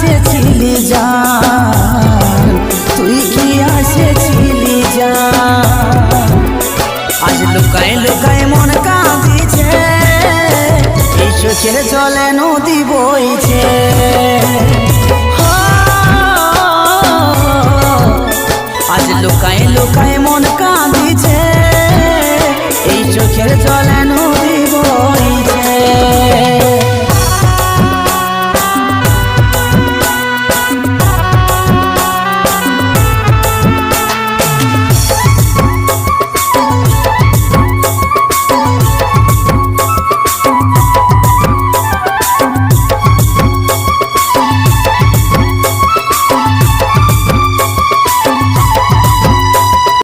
আসেছিলি যান তুই কি আসেছিলি যান আজ লুকায় লুকায় মন কাঁদিছে, এই চোখের জলে নদী বইছে। আজ লুকায় লুকায় মন কাঁদিছে, এই চোখের জলে নদী